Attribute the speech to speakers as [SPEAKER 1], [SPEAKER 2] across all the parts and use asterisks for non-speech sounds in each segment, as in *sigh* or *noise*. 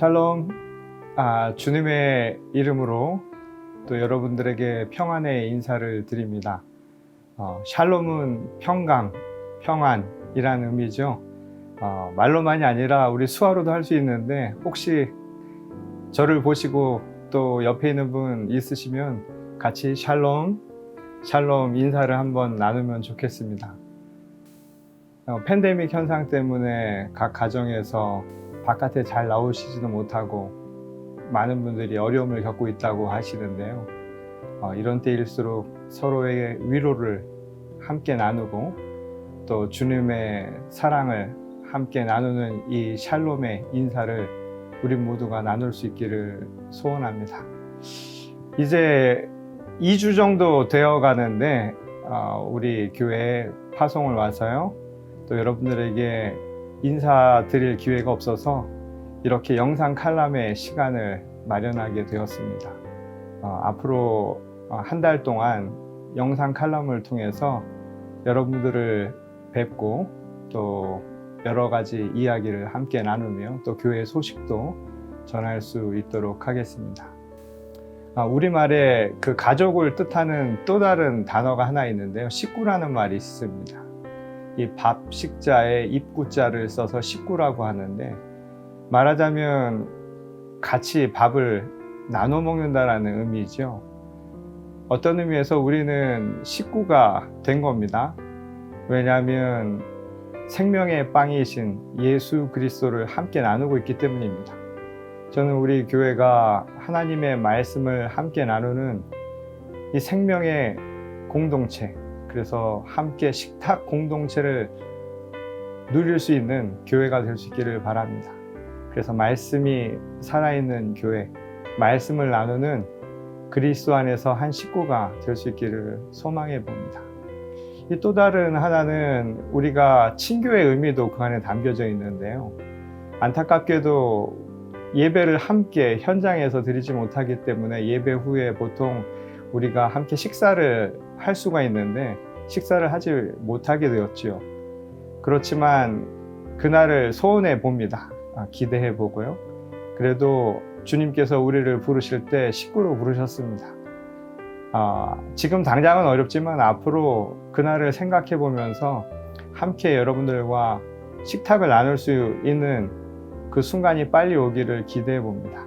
[SPEAKER 1] 샬롬, 아, 주님의 이름으로 또 여러분들에게 평안의 인사를 드립니다. 어, 샬롬은 평강, 평안이라는 의미죠. 어, 말로만이 아니라 우리 수화로도 할 수 있는데 혹시 저를 보시고 또 옆에 있는 분 있으시면 같이 샬롬, 샬롬 인사를 한번 나누면 좋겠습니다. 어, 팬데믹 현상 때문에 각 가정에서 바깥에 잘 나오시지도 못하고 많은 분들이 어려움을 겪고 있다고 하시는데요. 어, 이런 때일수록 서로의 위로를 함께 나누고 또 주님의 사랑을 함께 나누는 이 샬롬의 인사를 우리 모두가 나눌 수 있기를 소원합니다. 이제 2주 정도 되어 가는데 어, 우리 교회에 파송을 와서요. 또 여러분들에게 인사드릴 기회가 없어서 이렇게 영상 칼럼의 시간을 마련하게 되었습니다. 어, 앞으로 한 달 동안 영상 칼럼을 통해서 여러분들을 뵙고 또 여러 가지 이야기를 함께 나누며 또 교회 소식도 전할 수 있도록 하겠습니다. 아, 우리말에 그 가족을 뜻하는 또 다른 단어가 하나 있는데요. 식구라는 말이 있습니다. 이 밥 식자에 입구자를 써서 식구라고 하는데 말하자면 같이 밥을 나눠 먹는다라는 의미죠. 어떤 의미에서 우리는 식구가 된 겁니다. 왜냐하면 생명의 빵이신 예수 그리스도를 함께 나누고 있기 때문입니다. 저는 우리 교회가 하나님의 말씀을 함께 나누는 이 생명의 공동체, 그래서 함께 식탁 공동체를 누릴 수 있는 교회가 될 수 있기를 바랍니다. 그래서 말씀이 살아있는 교회, 말씀을 나누는 그리스도 안에서 한 식구가 될 수 있기를 소망해 봅니다. 이또 다른 하나는 우리가 친교의 의미도 그 안에 담겨져 있는데요. 안타깝게도 예배를 함께 현장에서 드리지 못하기 때문에 예배 후에 보통 우리가 함께 식사를 할 수가 있는데 식사를 하지 못하게 되었지요. 그렇지만 그날을 소원해 봅니다. 아, 기대해 보고요. 그래도 주님께서 우리를 부르실 때 식구로 부르셨습니다. 아, 지금 당장은 어렵지만 앞으로 그날을 생각해 보면서 함께 여러분들과 식탁을 나눌 수 있는 그 순간이 빨리 오기를 기대해 봅니다.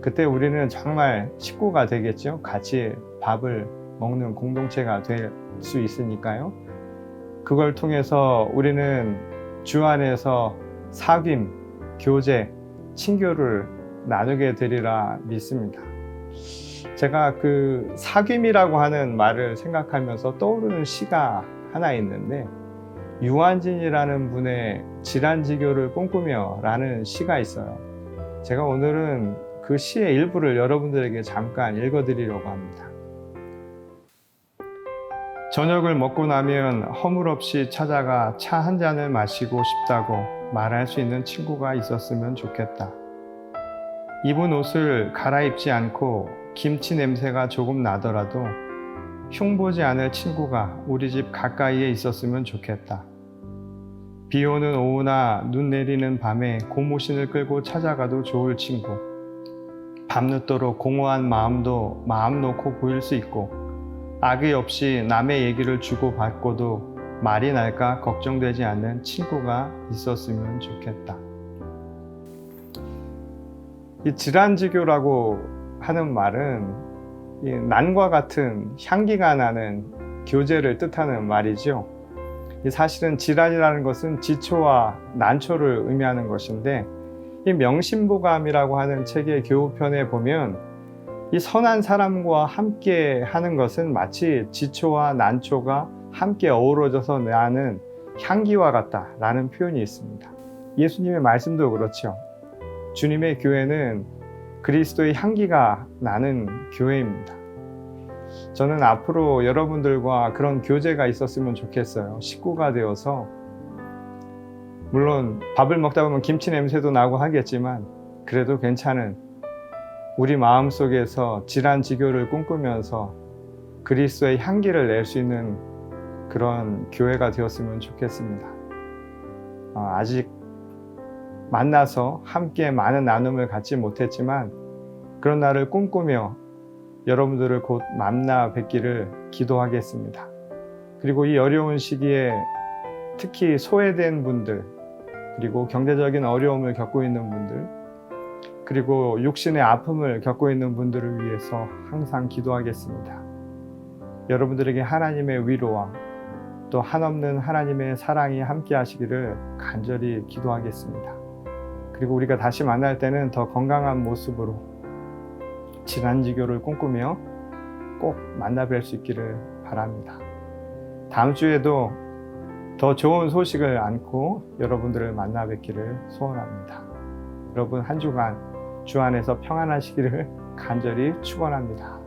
[SPEAKER 1] 그때 우리는 정말 식구가 되겠죠. 같이 밥을 먹는 공동체가 될 수 있으니까요. 그걸 통해서 우리는 주 안에서 사귐, 교제, 친교를 나누게 되리라 믿습니다. 제가 그 사귐이라고 하는 말을 생각하면서 떠오르는 시가 하나 있는데 유한진이라는 분의 질환지교를 꿈꾸며 라는 시가 있어요. 제가 오늘은 그 시의 일부를 여러분들에게 잠깐 읽어드리려고 합니다. 저녁을 먹고 나면 허물없이 찾아가 차 한 잔을 마시고 싶다고 말할 수 있는 친구가 있었으면 좋겠다. 입은 옷을 갈아입지 않고 김치 냄새가 조금 나더라도 흉보지 않을 친구가 우리 집 가까이에 있었으면 좋겠다. 비 오는 오후나 눈 내리는 밤에 고무신을 끌고 찾아가도 좋을 친구. 밤늦도록 공허한 마음도 마음 놓고 보일 수 있고 악의 없이 남의 얘기를 주고받고도 말이 날까 걱정되지 않는 친구가 있었으면 좋겠다. 이 질환지교라고 하는 말은 이 난과 같은 향기가 나는 교제를 뜻하는 말이죠. 이 사실은 질환이라는 것은 지초와 난초를 의미하는 것인데 이 명심보감이라고 하는 책의 교우편에 보면 이 선한 사람과 함께 하는 것은 마치 지초와 난초가 함께 어우러져서 나는 향기와 같다라는 표현이 있습니다. 예수님의 말씀도 그렇죠. 주님의 교회는 그리스도의 향기가 나는 교회입니다. 저는 앞으로 여러분들과 그런 교제가 있었으면 좋겠어요. 식구가 되어서 물론 밥을 먹다 보면 김치 냄새도 나고 하겠지만 그래도 괜찮은 우리 마음 속에서 질환 지교를 꿈꾸면서 그리스도의 향기를 낼 수 있는 그런 교회가 되었으면 좋겠습니다. 어, 아직 만나서 함께 많은 나눔을 갖지 못했지만 그런 날을 꿈꾸며 여러분들을 곧 만나 뵙기를 기도하겠습니다. 그리고 이 어려운 시기에 특히 소외된 분들, 그리고 경제적인 어려움을 겪고 있는 분들, 그리고 육신의 아픔을 겪고 있는 분들을 위해서 항상 기도하겠습니다. 여러분들에게 하나님의 위로와 또 한없는 하나님의 사랑이 함께 하시기를 간절히 기도하겠습니다. 그리고 우리가 다시 만날 때는 더 건강한 모습으로 지난 지교를 꿈꾸며 꼭 만나 뵐 수 있기를 바랍니다. 다음 주에도 더 좋은 소식을 안고 여러분들을 만나 뵙기를 소원합니다. 여러분 한 주간 주 안에서 평안하시기를 *laughs* 간절히 축원합니다.